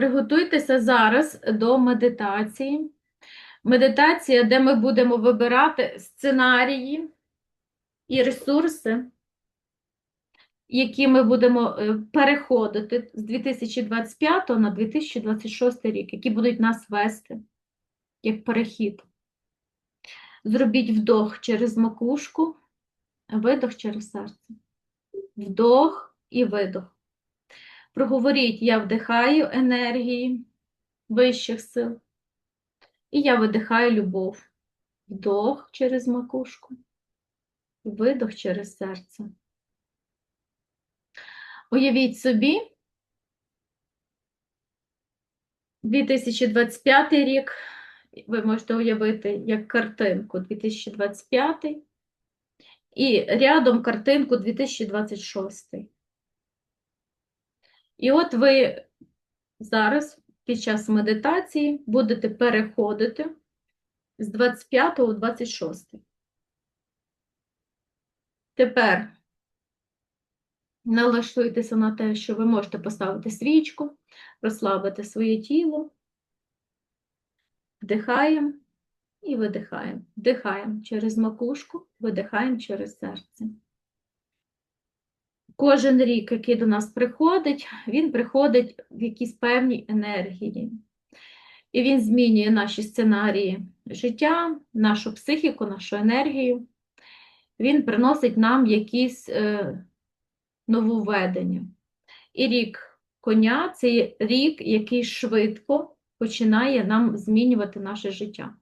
Приготуйтеся зараз до медитації. Медитація, де ми будемо вибирати сценарії і ресурси, які ми будемо е, переходити з 2025 на 2026 рік, які будуть нас вести як перехід. Зробіть вдох через макушку, видох через серце. Вдох і видох. Проговоріть, я вдихаю енергії вищих сил. І я видихаю любов. Вдох через макушку, видох через серце. Уявіть собі, 2025 рік, ви можете уявити як картинку 2025 і рядом картинку 2026. І от ви зараз під час медитації будете переходити з 25 у 26. Тепер налаштуйтеся на те, що ви можете поставити свічку, розслабити своє тіло, вдихаємо і видихаємо. Вдихаємо через макушку, видихаємо через серце. Кожен рік, який до нас приходить, він приходить в якісь певні енергії. І він змінює наші сценарії життя, нашу психіку, нашу енергію. Він приносить нам якісь е, нововведення. І рік коня це рік, який швидко починає нам змінювати наше життя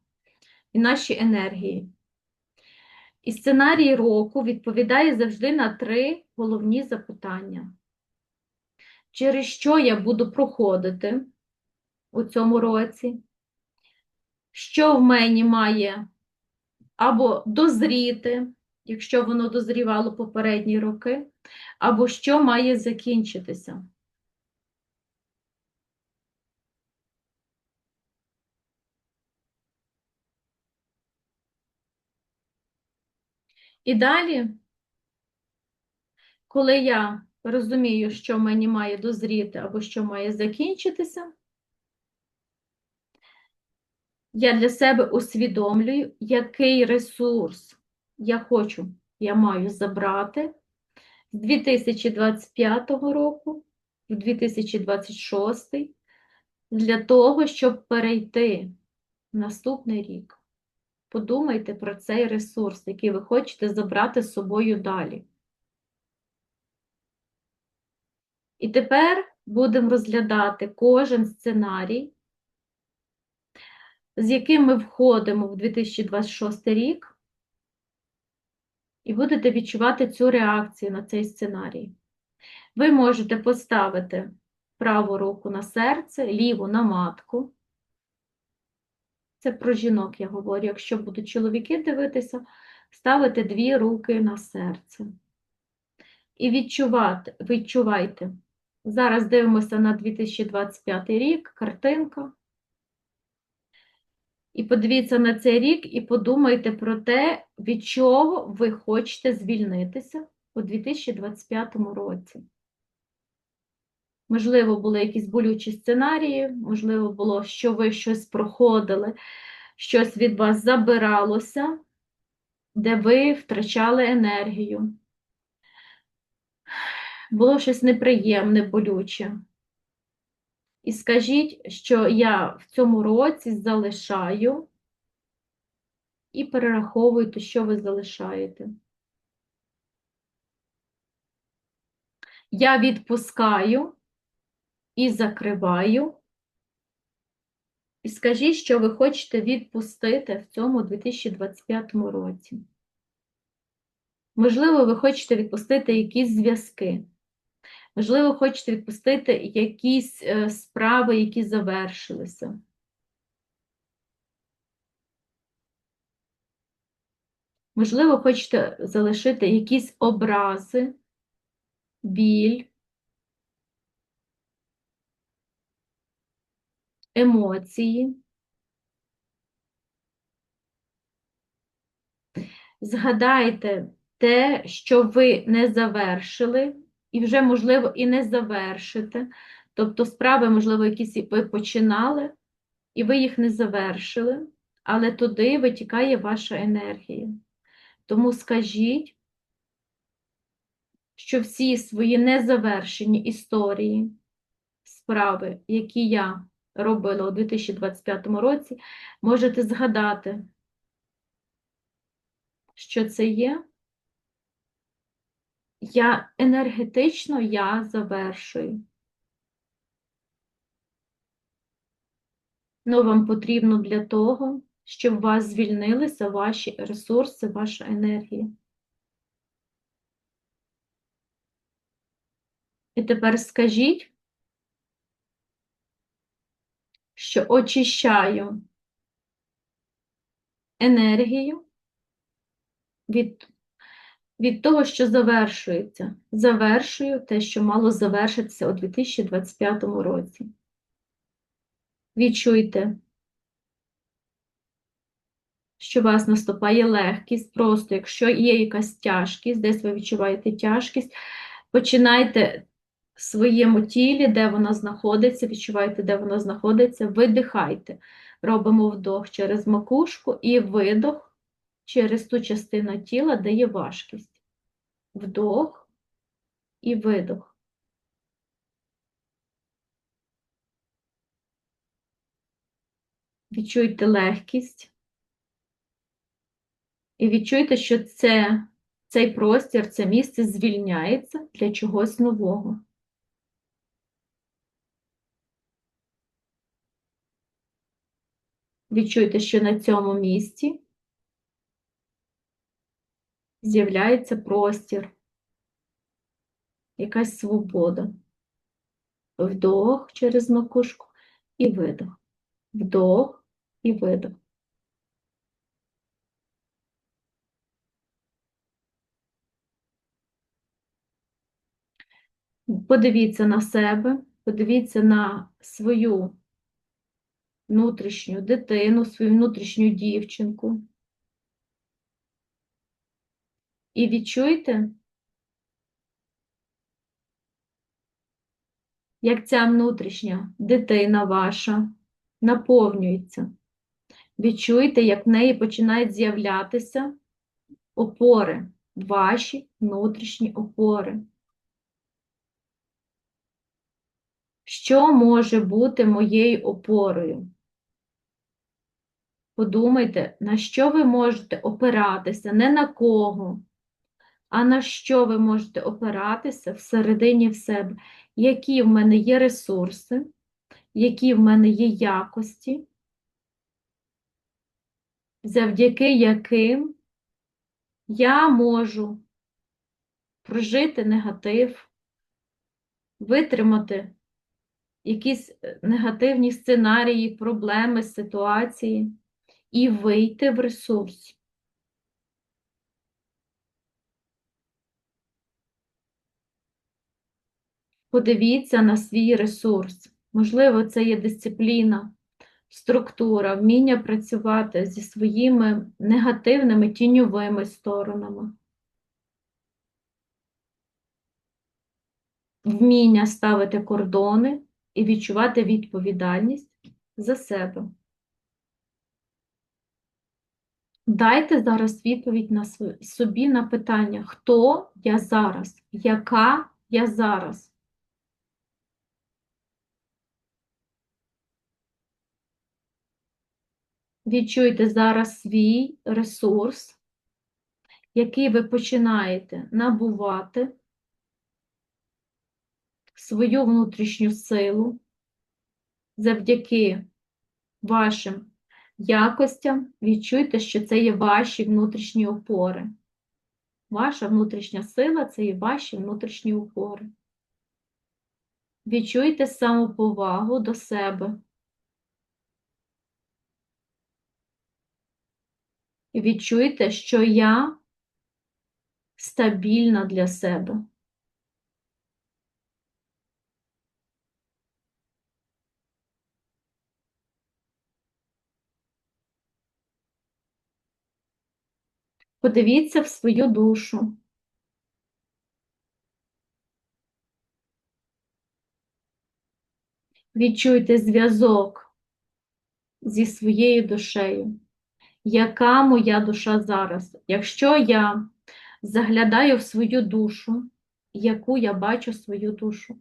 і наші енергії. І сценарій року відповідає завжди на три головні запитання. Через що я буду проходити у цьому році? Що в мені має або дозріти, якщо воно дозрівало попередні роки, або що має закінчитися? І далі, коли я розумію, що мені має дозріти або що має закінчитися, я для себе усвідомлюю, який ресурс я хочу, я маю забрати з 2025 року в 2026 для того, щоб перейти в наступний рік. Подумайте про цей ресурс, який ви хочете забрати з собою далі. І тепер будемо розглядати кожен сценарій, з яким ми входимо в 2026 рік, і будете відчувати цю реакцію на цей сценарій. Ви можете поставити праву руку на серце, ліву на матку. Це про жінок я говорю. Якщо будуть чоловіки дивитися, ставити дві руки на серце. І відчувати, відчувайте. Зараз дивимося на 2025 рік, картинка. І подивіться на цей рік і подумайте про те, від чого ви хочете звільнитися у 2025 році. Можливо, були якісь болючі сценарії, можливо, було, що ви щось проходили, щось від вас забиралося, де ви втрачали енергію. Було щось неприємне, болюче. І скажіть, що я в цьому році залишаю і перераховуйте, що ви залишаєте. Я відпускаю і закриваю. І скажіть, що ви хочете відпустити в цьому 2025 році. Можливо, ви хочете відпустити якісь зв'язки. Можливо, хочете відпустити якісь е, справи, які завершилися. Можливо, хочете залишити якісь образи, біль, емоції. Згадайте те, що ви не завершили, і вже, можливо, і не завершите, Тобто справи, можливо, якісь ви починали, і ви їх не завершили, але туди витікає ваша енергія. Тому скажіть, що всі свої незавершені історії, справи, які я робила у 2025 році, можете згадати, що це є. Я енергетично я завершую. Ну, вам потрібно для того, щоб у вас звільнилися ваші ресурси, ваша енергія. І тепер скажіть, що очищаю енергію від, від того, що завершується. Завершую те, що мало завершитися у 2025 році. Відчуйте, що у вас наступає легкість, просто якщо є якась тяжкість, десь ви відчуваєте тяжкість, починайте своєму тілі, де вона знаходиться, відчувайте, де вона знаходиться, видихайте. Робимо вдох через макушку і видох через ту частину тіла, де є важкість. Вдох і видох. Відчуйте легкість. І відчуйте, що це, цей простір, це місце звільняється для чогось нового. Відчуйте, що на цьому місці з'являється простір, якась свобода. Вдох через макушку і видох. Вдох і видох. Подивіться на себе, подивіться на свою внутрішню дитину, свою внутрішню дівчинку. І відчуйте, як ця внутрішня дитина ваша наповнюється. Відчуйте, як в неї починають з'являтися опори, ваші внутрішні опори. Що може бути моєю опорою? Подумайте, на що ви можете опиратися, не на кого, а на що ви можете опиратися всередині в себе, які в мене є ресурси, які в мене є якості, завдяки яким я можу прожити негатив, витримати якісь негативні сценарії, проблеми, ситуації і вийти в ресурс. Подивіться на свій ресурс. Можливо, це є дисципліна, структура, вміння працювати зі своїми негативними тіньовими сторонами. Вміння ставити кордони і відчувати відповідальність за себе. Дайте зараз відповідь на собі на питання, хто я зараз, яка я зараз. Відчуйте зараз свій ресурс, який ви починаєте набувати, свою внутрішню силу завдяки вашим якостям відчуйте, що це є ваші внутрішні опори. Ваша внутрішня сила це є ваші внутрішні опори. Відчуйте самоповагу до себе. Відчуйте, що я стабільна для себе. Подивіться в свою душу. Відчуйте зв'язок зі своєю душею. Яка моя душа зараз? Якщо я заглядаю в свою душу, яку я бачу свою душу,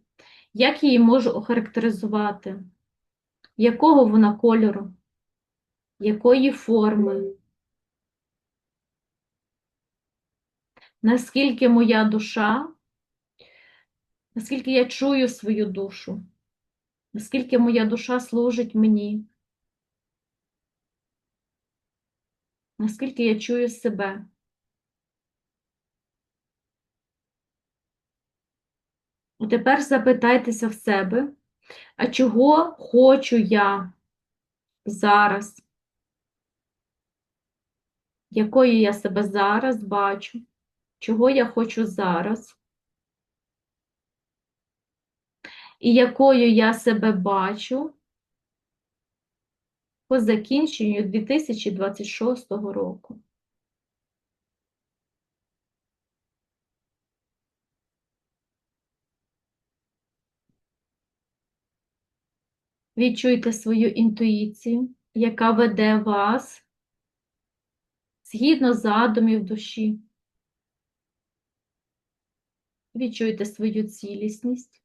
як її можу охарактеризувати? Якого вона кольору? Якої форми? Наскільки моя душа, наскільки я чую свою душу, наскільки моя душа служить мені, наскільки я чую себе. Тепер запитайтеся в себе, а чого хочу я зараз? Якою я себе зараз бачу? Чого я хочу зараз? І якою я себе бачу по закінченню 2026 року? Відчуйте свою інтуїцію, яка веде вас згідно задумів душі. Відчуйте свою цілісність.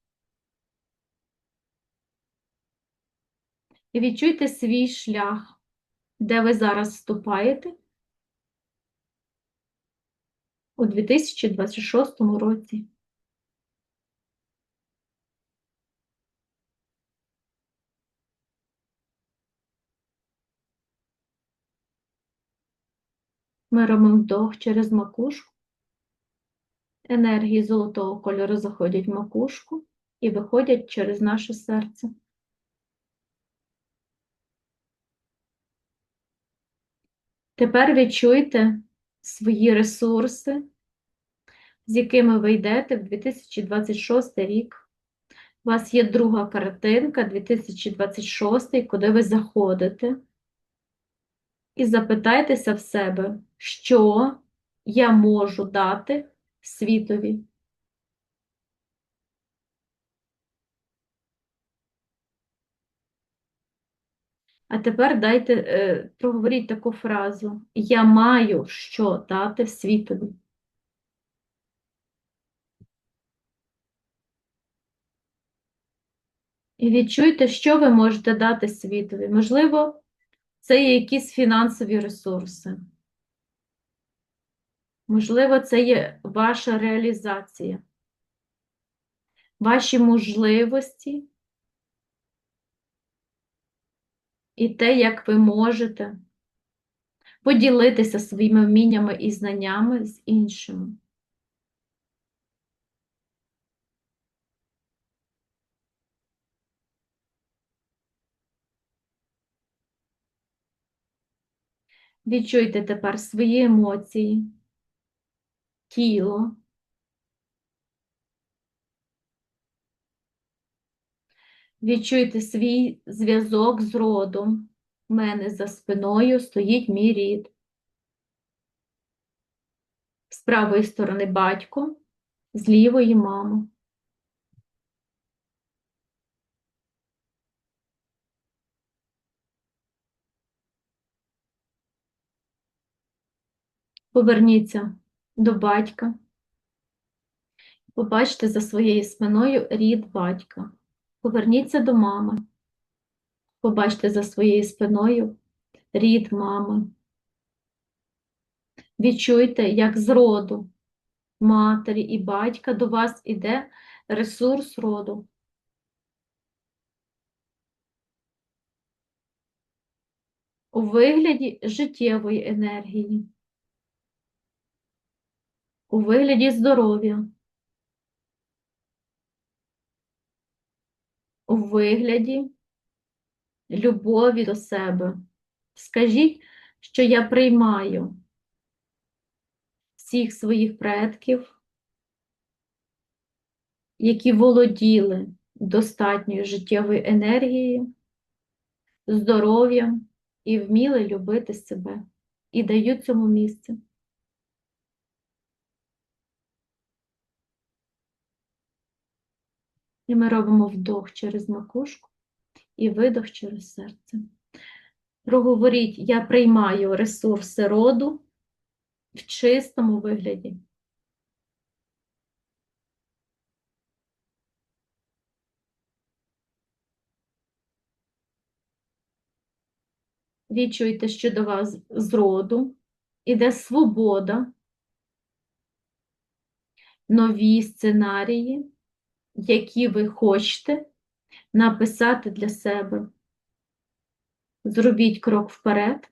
І відчуйте свій шлях, де ви зараз вступаєте у 2026 році. Ми робимо вдох через макушку. Енергії золотого кольору заходять в макушку і виходять через наше серце. Тепер відчуйте свої ресурси, з якими ви йдете в 2026 рік. У вас є друга картинка 2026, куди ви заходите. І запитайтеся в себе, що я можу дати світові. А тепер дайте, е, проговоріть таку фразу: Я маю що дати світові. І відчуйте, що ви можете дати світові. Можливо, це є якісь фінансові ресурси. Можливо, це є ваша реалізація, ваші можливості і те, як ви можете поділитися своїми вміннями і знаннями з іншими. Відчуйте тепер свої емоції, тіло. Відчуйте свій зв'язок з родом. У мене за спиною стоїть мій рід. З правої сторони батько, з лівої мама. Поверніться до батька. Побачте за своєю спиною рід батька. Поверніться до мами. Побачте за своєю спиною рід мами. Відчуйте, як з роду матері і батька до вас іде ресурс роду. У вигляді життєвої енергії, у вигляді здоров'я, у вигляді любові до себе. Скажіть, що я приймаю всіх своїх предків, які володіли достатньою життєвою енергією, здоров'ям і вміли любити себе, і дають цьому місце. І ми робимо вдох через макушку. і видох через серце. Проговоріть, я приймаю ресурси роду в чистому вигляді. Відчуйте, що до вас з роду іде свобода, нові сценарії, які ви хочете написати для себе. Зробіть крок вперед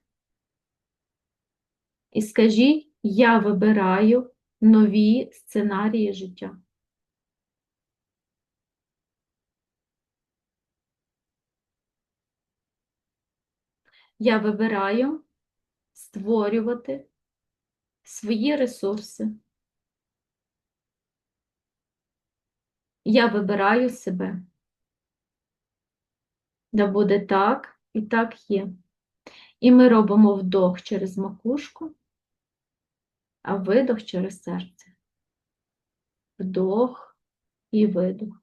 і скажіть, я вибираю нові сценарії життя. Я вибираю створювати свої ресурси. Я вибираю себе. Да буде так і так є. І ми робимо вдох через макушку, а видох через серце. Вдох і видох.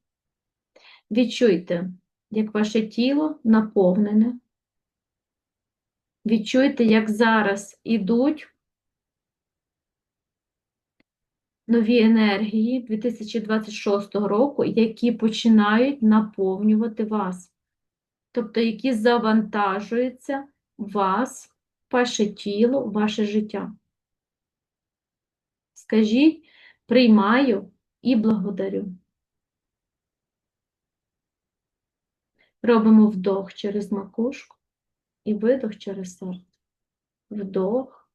Відчуйте, як ваше тіло наповнене. Відчуйте, як зараз ідуть нові енергії 2026 року, які починають наповнювати вас. Тобто, які завантажуються вас, ваше тіло, ваше життя. Скажіть, приймаю і благодарю. Робимо вдох через макушку і видох через серце. Вдох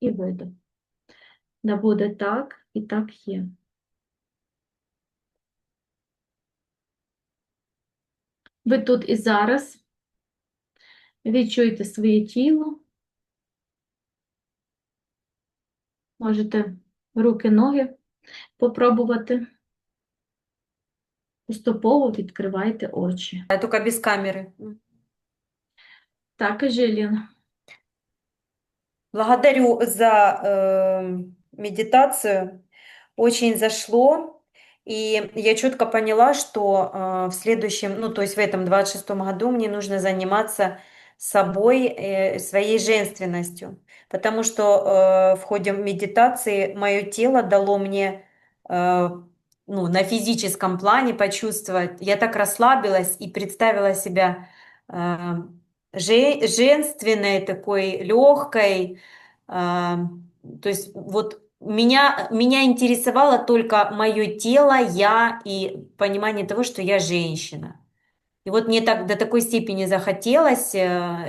і видох. Да буде так і так є. Ви тут і зараз відчуйте своє тіло. Можете руки, ноги попробувати. Поступово відкривайте очі. А только без камеры. Так, Жилін. Благодарю за э, медитацию. Очень зашло. И я четко поняла, что э, в следующем, ну, то есть в этом 26-м году мне нужно заниматься собой, э, своей женственностью. Потому что э, в ходе медитации мое тело дало мне, э, ну, на физическом плане почувствовать. Я так расслабилась и представила себя э, же- женственной, такой легкой. а, То есть вот меня, меня интересовало только мое тело, я и понимание того, что я женщина. И вот мне так до такой степени захотелось э,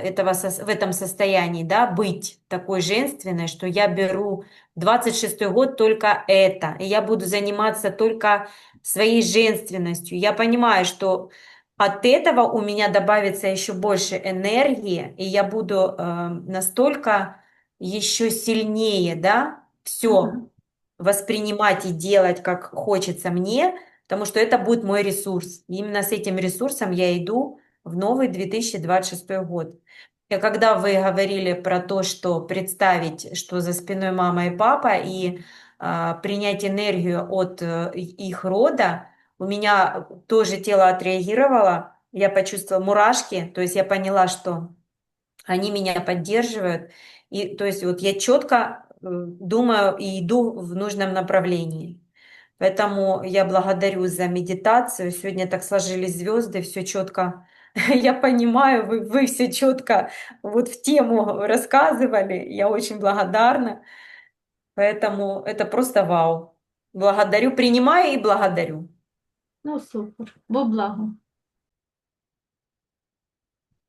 этого, в этом состоянии, да, быть такой женственной, что я беру 26 год только это, и я буду заниматься только своей женственностью. Я понимаю, что от этого у меня добавится еще больше энергии, и я буду э, настолько еще сильнее, да, все воспринимать и делать, как хочется мне, потому что это будет мой ресурс. И именно с этим ресурсом я иду в новый 2026 год. И когда вы говорили про то, что представить, что за спиной мама и папа, и а, принять энергию от э, их рода, у меня тоже тело отреагировало, я почувствовала мурашки, то есть я поняла, что они меня поддерживают, и то есть вот я четко э, думаю и иду в нужном направлении. Поэтому я благодарю за медитацию. Сегодня так сложились звезды, все четко. Я понимаю, вы, вы все четко вот в тему рассказывали. Я очень благодарна. Поэтому это просто вау. Благодарю, принимаю и благодарю. Ну, супер. Во благо.